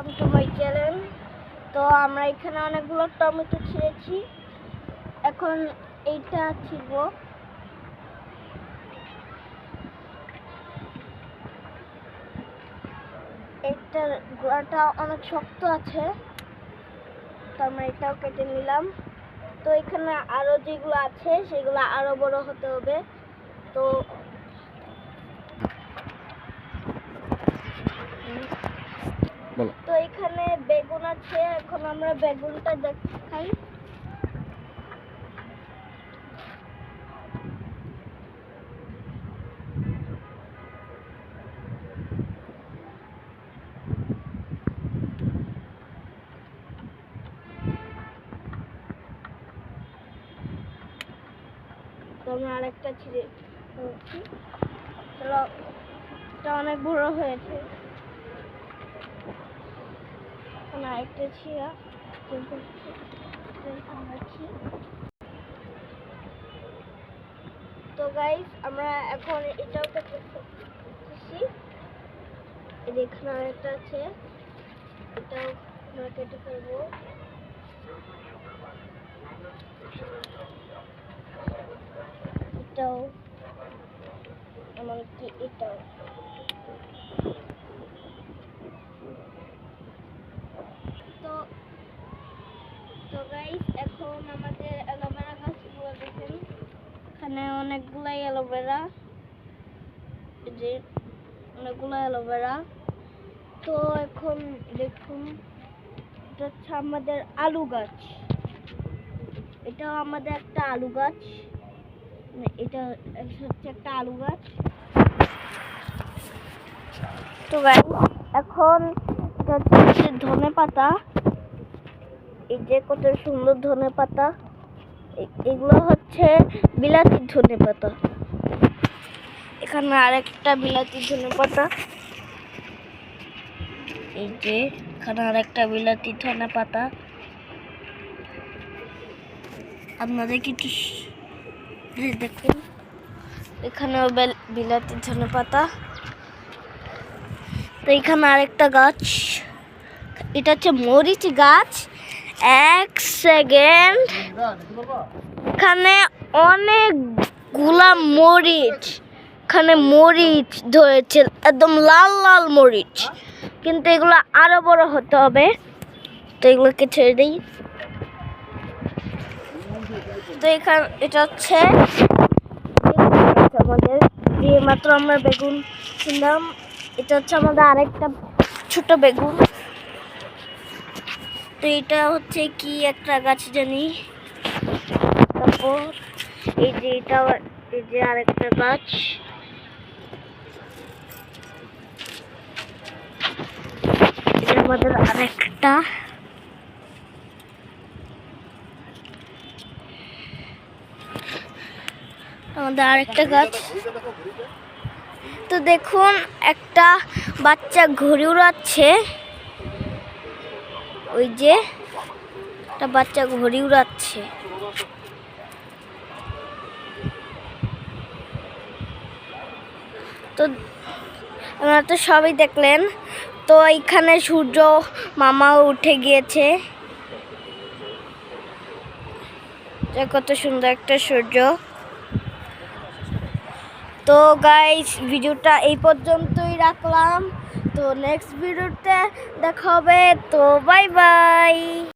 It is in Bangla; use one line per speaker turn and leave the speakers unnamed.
ওয়েলকাম টু মাই তো আমরা এখানে অনেকগুলো টমেটো ছিঁড়েছি। এখন এইটা ছিড়ব। এটার গোড়াটা অনেক শক্ত আছে। তো আমরা এটাও কেটে নিলাম। তো এখানে আরও যেগুলো আছে, সেগুলো আরও বড় হতে হবে। তো
বলো।
তো এখানে বেগুন আছে, এখন আমরা বেগুনটা দেখাই। তো আমরা আরেকটা ছিঁড়ে এটা অনেক বড় হয়েছে। এখন আরেকটা ছিঁড়া। তো গাইস আমরা এখন এটাও কেটে ফেলতেছি এই যে এখানে আরেকটা আছে। এটাও আমরা কেটে ফেলব। এটাও এমনকি এটাও তো তো গাইস এখন আমাদের অ্যালোভেরা গাছগুলো দেখেন। এখানে অনেকগুলাই অ্যালোভেরা যে অনেকগুলো অ্যালোভেরা। তো এখন দেখুন, এটা হচ্ছে আমাদের আলু গাছ। এটাও আমাদের একটা আলু গাছ। মানে এটা হচ্ছে একটা আলু গাছ। তো এখন এটা হচ্ছে ধনে পাতা এই যে কত সুন্দর ধনে পাতা এগুলো হচ্ছে বিলাতি ধনে পাতা। এখানে আরেকটা বিলাতি ধনে পাতা। এই যে এখানে আরেকটা বিলাতি ধনে পাতা। আপনাদের কিছু দেখুন। এখানেও বেল- বিলাতি ধনে পাতা। তো এখানে আরেকটা গাছ। এটা হচ্ছে মরিচ গাছ। এক সেকেন্ড এখানে অনেকগুলা মরিচ, এখানে মরিচ ধরেছে একদম লাল লাল মরিচ। কিন্তু এগুলো আরও বড় হতে হবে। তো এগুলোকে ছেড়ে দিই। তো এখানে, এটা হচ্ছে আমাদের যে মাত্র আমরা বেগুন কিনলাম। এটা হচ্ছে আমাদের আরেকটা ছোট বেগুন। তো এটা হচ্ছে কি একটা গাছ জানি? তারপর এই যে এটা এই যে আরেকটা গাছ। আমাদের আরেকটা। আমাদের আরেকটা গাছ। তো দেখুন, একটা বাচ্চা ঘুরে উড়াচ্ছে। ওই যে একটা বাচ্চা ঘড়ি উড়াচ্ছে। তো আপনারা তো সবই দেখলেন, তো এইখানে সূর্য মামাও উঠে গিয়েছে। কত সুন্দর একটা সূর্য। তো গাইস ভিডিওটা এই পর্যন্তই রাখলাম। তো নেক্সট ভিডিওতে দেখা হবে তো বাই বাই